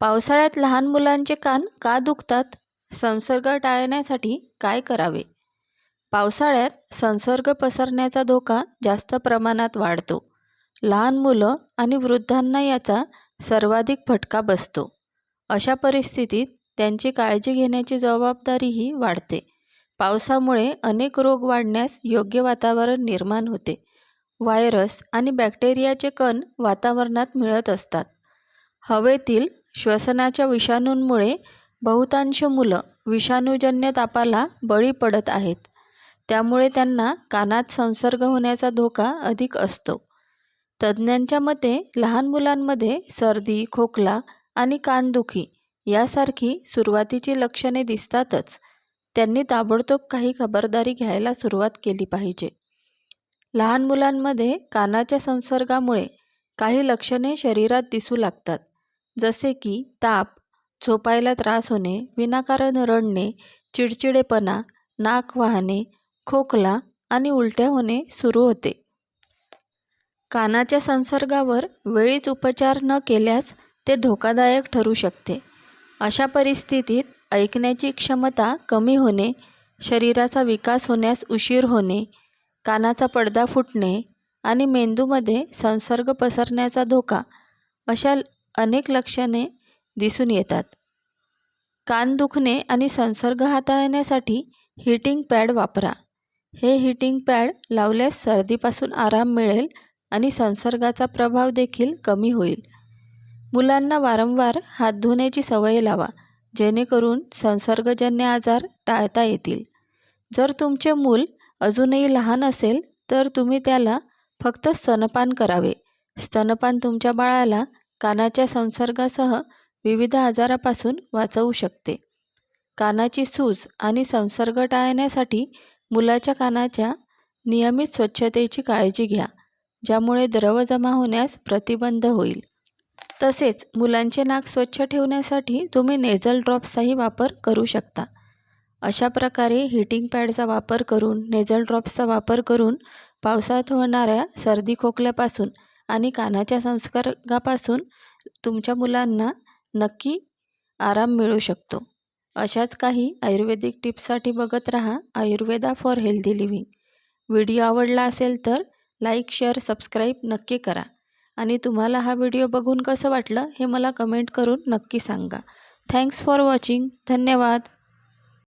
पावसाळ्यात लहान मुलांचे कान का दुखतात? संसर्ग टाळण्यासाठी काय करावे? पावसाळ्यात संसर्ग पसरण्याचा धोका जास्त प्रमाणात वाढतो. लहान मुलं आणि वृद्धांना याचा सर्वाधिक फटका बसतो. अशा परिस्थितीत त्यांची काळजी घेण्याची जबाबदारीही वाढते. पावसामुळे अनेक रोग वाढण्यास योग्य वातावरण निर्माण होते. व्हायरस आणि बॅक्टेरियाचे कण वातावरणात मिळत असतात. हवेतील श्वसनाच्या विषाणूंमुळे बहुतांश मुलं विषाणूजन्य तापाला बळी पडत आहेत. त्यामुळे त्यांना कानात संसर्ग होण्याचा धोका अधिक असतो. तज्ज्ञांच्या मते लहान मुलांमध्ये सर्दी खोकला आणि कानदुखी यासारखी सुरुवातीची लक्षणे दिसतातच. त्यांनी ताबडतोब काही खबरदारी घ्यायला सुरुवात केली पाहिजे. लहान मुलांमध्ये कानाच्या संसर्गामुळे काही लक्षणे शरीरात दिसू लागतात. जसे की ताप झोपायला त्रास होणे विनाकारण रडणे चिडचिडेपणा नाक वाहणे खोकला आणि उलट्या होणे सुरू होते. कानाच्या संसर्गावर वेळीच उपचार न केल्यास ते धोकादायक ठरू शकते. अशा परिस्थितीत ऐकण्याची क्षमता कमी होणे शरीराचा विकास होण्यास उशीर होणे कानाचा पडदा फुटणे आणि मेंदूमध्ये संसर्ग पसरण्याचा धोका अशा अनेक लक्षणे दिसून येतात. कान दुखणे आणि संसर्ग हाताळण्यासाठी हीटिंग पॅड वापरा. हे हीटिंग पॅड लावल्यास सर्दीपासून आराम मिळेल आणि संसर्गाचा प्रभाव देखील कमी होईल. मुलांना वारंवार हात धुण्याची सवय लावा जेणेकरून संसर्गजन्य आजार टाळता येतील. जर तुमचे मूल अजूनही लहान असेल तर तुम्ही त्याला फक्त स्तनपान करावे. स्तनपान तुमच्या बाळाला कानाच्या संसर्गासह विविध आजारापासून वाचवू शकते. कानाची सूज आणि संसर्ग टाळण्यासाठी मुलाच्या कानाच्या नियमित स्वच्छतेची काळजी घ्या ज्यामुळे द्रव जमा होण्यास प्रतिबंध होईल. तसेच मुलांचे नाक स्वच्छ ठेवण्यासाठी तुम्ही नेझल ड्रॉप्सचाही वापर करू शकता. अशा प्रकारे हीटिंग पॅडचा वापर करून नेझल ड्रॉप्सचा वापर करून पावसात होणाऱ्या सर्दी खोकल्यापासून आणि कानाच्या संसर्गापासून तुमच्या मुलांना नक्की आराम मिळू शकतो. अशाच काही आयुर्वेदिक टिप्ससाठी बघत राहा Ayurveda for healthy living. Video आवडला असेल तर लाईक शेअर सबस्क्राईब नक्की करा. आणि तुम्हाला हा व्हिडिओ बघून कसं वाटलं हे मला कमेंट करून नक्की सांगा. Thanks for watching. धन्यवाद.